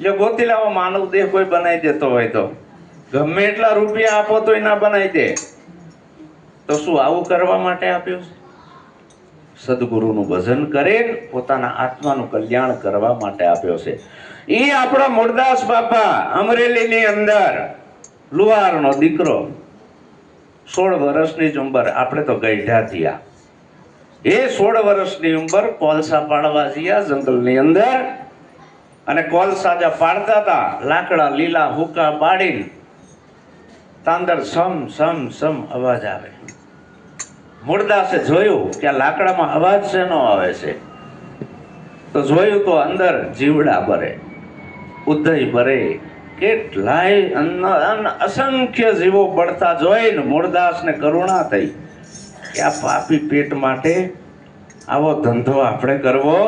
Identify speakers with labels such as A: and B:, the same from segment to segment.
A: જો ગોતી લાવો, માનવ દેહ કોઈ બનાવી દેતો હોય તો. ગમે એટલા રૂપિયા આપો તોય ના બનાવી દે. તો શું આવું કરવા માટે આપ્યું? છે સદગુરુનું ભજન કરે પોતાના આત્માનું કલ્યાણ કરવા માટે આપ્યો છે. એ આપણા મુરદાસ બાપા અમરેલીની અંદર, લુહારનો દીકરો, સોળ વર્ષની જ ઉંમર, આપણે તો ગઈઢા થયા. એ સોળ વર્ષની ઉંમર કોલસા પાડવા ગયા જંગલની અંદર અને કોલ સાજા પાડતા હતા, લાકડા લીલા હુકા બાળીને તાંદર સમ સમ સમ અવાજ આવે. મૂળદાસે જોયું કે આ લાકડામાં અવાજ શેનો આવે છે? તો જોયું તો અંદર જીવડા ભરે, ઉદય ભરે, કેટલાય અસંખ્ય જીવો પડતા જોઈને મૂળદાસને કરુણા થઈ કે આ પાપી પેટ માટે આવો ધંધો આપણે કરવો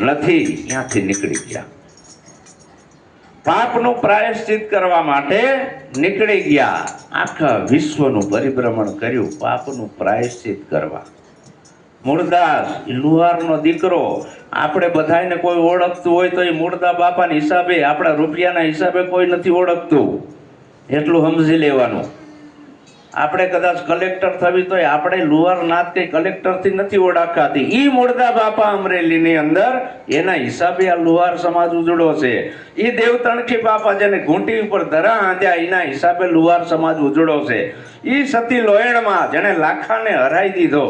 A: નથી, ત્યાંથી નીકળી ગયા. પાપનું પ્રાયશ્ચિત કરવા માટે નીકળી ગયા. આખા વિશ્વનું પરિભ્રમણ કર્યું પાપનું પ્રાયશ્ચિત કરવા. મૂળદાસ લુહારનો દીકરો, આપણે બધાને કોઈ ઓળખતું હોય તો એ મૂળદા બાપાના હિસાબે, આપણા રૂપિયાના હિસાબે કોઈ નથી ઓળખતું. એટલું સમજી લેવાનું. આપણે કદાચ કલેક્ટર થવી તોય આપણે લુહાર નાથ કઈ કલેક્ટરથી નથી ઓળખાતી. ઈ મૂળદા બાપા અમરેલીની અંદર એના હિસાબે આ લુહાર સમાજ ઉજળો છે. એ દેવતણખી બાપા જેને ઘૂંટી ઉપર ધરા આંધ્યા, એના હિસાબે લુહાર સમાજ ઉજળો છે. ઈ સતી લોયણમાં જેને લાખાને હરાઈ દીધો,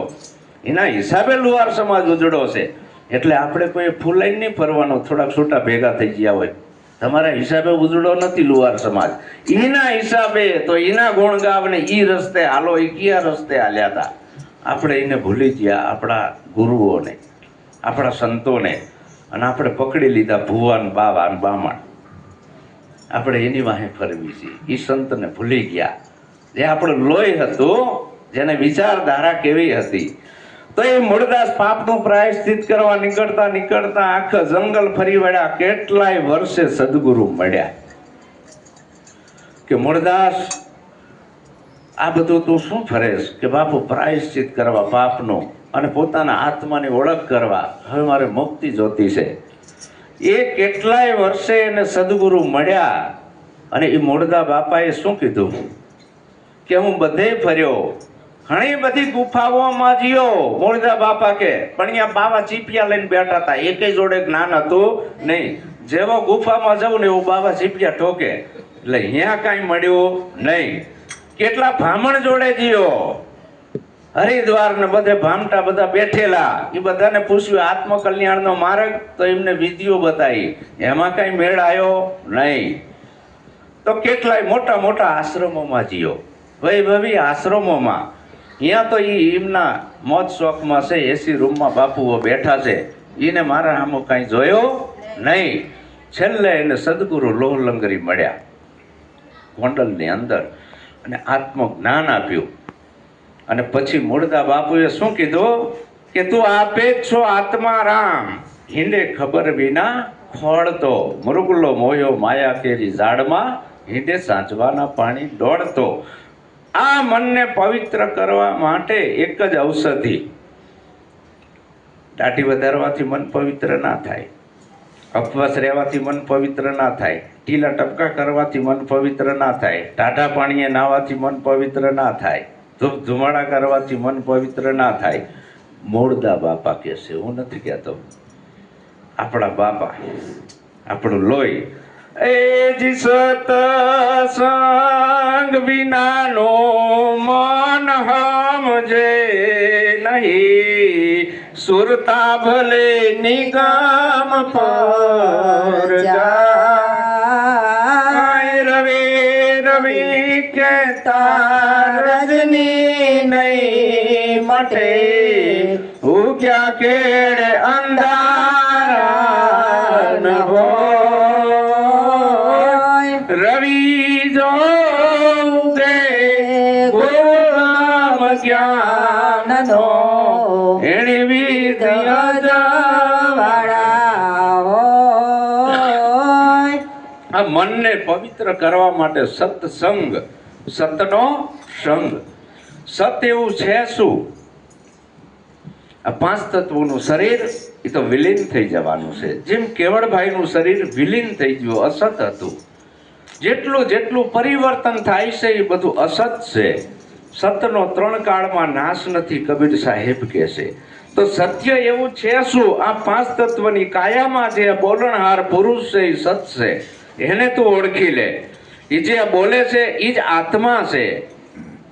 A: એના હિસાબે લુહાર સમાજ ઉજળો છે. એટલે આપણે કોઈ ફૂલાઈ નહીં ફરવાનો થોડાક છૂટા ભેગા થઈ ગયા હોય. તમારા હિસાબે ઉજળો નથી લુહાર સમાજ. એના હિસાબે તો એના ગુણ ગાવને એ રસ્તે હાલો એ કયા રસ્તે હાલ્યા હતા આપણે એને ભૂલી ગયા, આપણા ગુરુઓને, આપણા સંતોને, અને આપણે પકડી લીધા ભુવન, બાવા અને બામણ. આપણે એની વાહે ફરવી છીએ. એ સંતને ભૂલી ગયા. જે આપણું લોહી હતું, જેને વિચારધારા કેવી હતી તો એ મૂળદાસ પાપનું પ્રાયશ્ચિત કરવા નીકળતા નીકળતા આખા જંગલ ફરી વળ્યા. કેટલાય વર્ષે સદગુરુ મળ્યા. કે મૂળદાસ આ બધું તું શું ફરેશ? કે બાપુ પ્રાયશ્ચિત કરવા પાપનું અને પોતાના આત્માની ઓળખ કરવા. હવે મારે મુક્તિ જોતી છે. એ કેટલાય વર્ષે એને સદગુરુ મળ્યા અને એ મૂળદા બાપાએ શું કીધું? કે હું બધે ફર્યો. ઘણી બધી ગુફાઓમાં જીઓ. મોરદા બાપા કે, પણ અહીંયા બાવા ચીપિયા લઈને બેઠા હતા. એકે જોડે જ્ઞાન હતું નહીં. જેવો ગુફામાં જવું ને એવું બાવા ચીપિયા ઠોકે. એટલે અહીંયા કાંઈ મળ્યું નહીં. કેટલા બ્રાહ્મણ જોડે જ્યો હરિદ્વાર ને બધે ભામટા બધા બેઠેલા. એ બધાને પૂછ્યું, આત્મકલ્યાણનો માર્ગ? તો એમને વિધિઓ બતાવી. એમાં કઈ મેળ આવ્યો નહીં. તો કેટલાય મોટા મોટા આશ્રમોમાં જીઓ. વૈભવી આશ્રમોમાં. અહીંયા તો એ એમના મોજ શોખમાં છે એસી રૂમમાં બાપુઓ બેઠા છે. એને મારા આમો કાંઈ જોયો નહીં. છેલ્લે એને સદગુરુ લોહલંગરી મળ્યા ગોંડલની અંદર અને આત્મજ્ઞાન આપ્યું. અને પછી મૂળદા બાપુએ શું કીધું? કે તું આપે જ છો આત્મા રામ. હિંડે ખબર વિના ખોળતો. મૃગલો મોયો માયા કેરી ઝાડમાં. હિંડે સાંચવાના પાણી દોડતો. આ મનને પવિત્ર કરવા માટે એક જ ઔષધિ. દાઢી વધારવાથી મન પવિત્ર ના થાય. અપવાસ રહેવાથી મન પવિત્ર ના થાય. ટીલા ટપકા કરવાથી મન પવિત્ર ના થાય. ટાઢા પાણીએ નાહવાથી મન પવિત્ર ના થાય. ધૂપ ધુમાડા કરવાથી મન પવિત્ર ના થાય. મૂળદા બાપા કહેશે, હું નથી કહેતો. આપણા બાપા, આપણું લોહી એ જી સતસંગ વિનાનો મન હમજે નહીં. સુરતા ભલે નિગમ પર જાય. રવિ રવિ કે તાર રજની નહીં મટે. ઉગ્યા કેળે અંધારા જ્ઞાનનો એણી વિદ્ય આ મનને પવિત્ર કરવા માટે સત્સંગ, સતનો સંગ. સત એવું છે શું? આ પાંચ તત્વોનું શરીર, એ તો વિલીન થઈ જવાનું છે. જેમ કેવળભાઈનું શરીર વિલીન થઈ ગયું, અસત હતું. જેટલું જેટલું પરિવર્તન થાય છે, એ બધું અસત છે. સતનો ત્રણ કાળમાં નાશ નથી, કબીર સાહેબ કહે છે તો સત્ય એવું છે શું? આ પાંચ તત્વની કાયામાં જે બોલણહાર પુરુષ છે, એ સત છે. એને તું ઓળખી લે. એ જે બોલે છે એ જ આત્મા છે.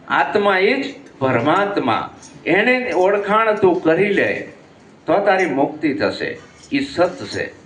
A: આત્મા એ જ પરમાત્મા. એને ઓળખાણ તું કરી લે, તો તારી મુક્તિ થશે. એ સત છે.